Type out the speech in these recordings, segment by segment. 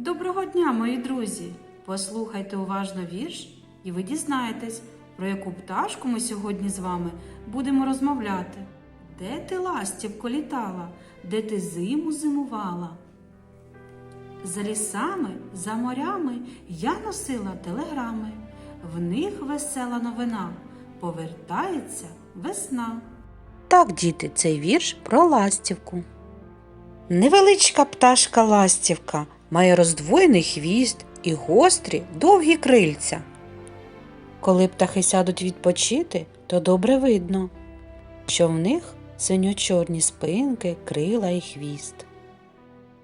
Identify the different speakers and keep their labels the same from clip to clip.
Speaker 1: Доброго дня, мої друзі! Послухайте уважно вірш, і ви дізнаєтесь, про яку пташку ми сьогодні з вами будемо розмовляти. Де ти ластівко літала, де ти зиму зимувала? За лісами, за морями я носила телеграми. В них весела новина. Повертається весна.
Speaker 2: Так, діти, цей вірш про ластівку. Невеличка пташка ластівка має роздвоєний хвіст і гострі довгі крильця. Коли птахи сядуть відпочити, то добре видно, що в них синьо-чорні спинки, крила і хвіст.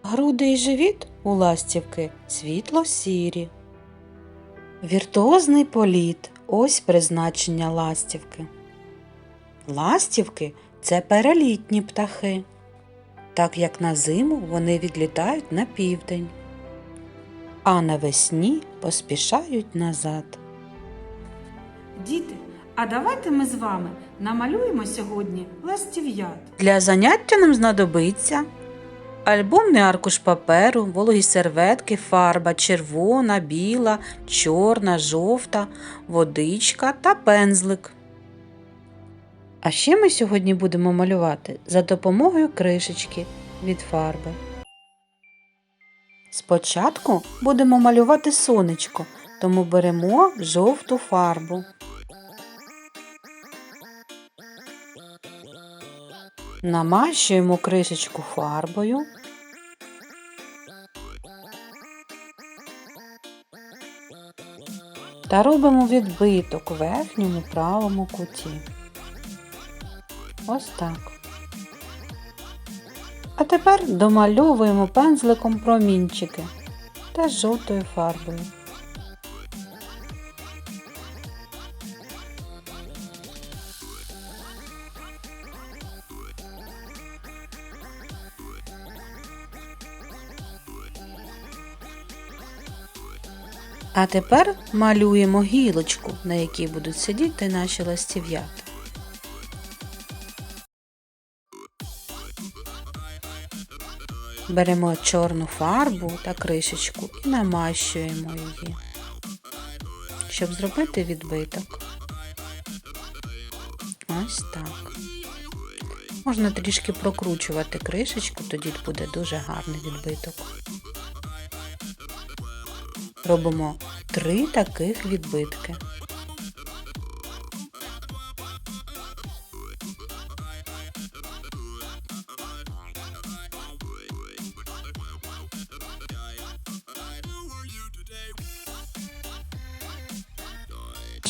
Speaker 2: Груди і живіт у ластівки світло сірі. Віртуозний політ ось призначення ластівки. Ластівки це перелітні птахи, так як на зиму вони відлітають на південь, а навесні поспішають назад.
Speaker 1: Діти, а давайте ми з вами намалюємо сьогодні ластів'ят.
Speaker 2: Для заняття нам знадобиться альбомний аркуш паперу, вологі серветки, фарба червона, біла, чорна, жовта, водичка та пензлик. А ще ми сьогодні будемо малювати за допомогою кришечки від фарби. Спочатку будемо малювати сонечко, тому беремо жовту фарбу. Намащуємо кришечку фарбою. Та робимо відбиток у верхньому правому куті. Ось так. А тепер домальовуємо пензликом промінчики та жовтою фарбою. А тепер малюємо гілочку, на якій будуть сидіти наші ластів'ята. Беремо чорну фарбу та кришечку і намащуємо її, щоб зробити відбиток. Ось так. Можна трішки прокручувати кришечку, тоді буде дуже гарний відбиток. Робимо три таких відбитки.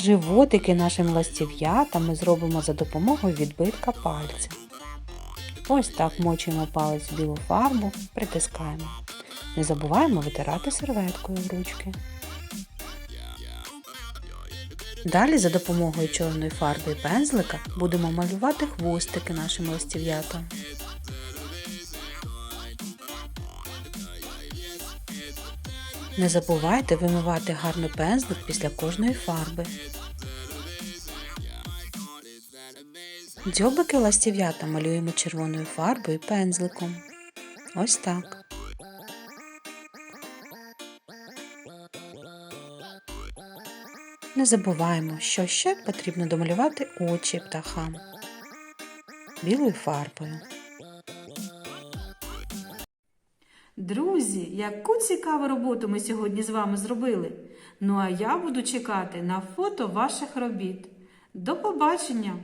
Speaker 2: Животики нашим ластів'ятам ми зробимо за допомогою відбитка пальця. Ось так мочуємо палець в білу фарбу, притискаємо. Не забуваємо витирати серветкою в ручки. Далі за допомогою чорної фарби і пензлика будемо малювати хвостики нашим ластів'ятам. Не забувайте вимивати гарно пензлик після кожної фарби. Дзьобики ластів'ята малюємо червоною фарбою пензликом. Ось так. Не забуваємо, що ще потрібно домалювати очі птахам білою фарбою.
Speaker 1: Друзі, яку цікаву роботу ми сьогодні з вами зробили. Ну а я буду чекати на фото ваших робіт. До побачення!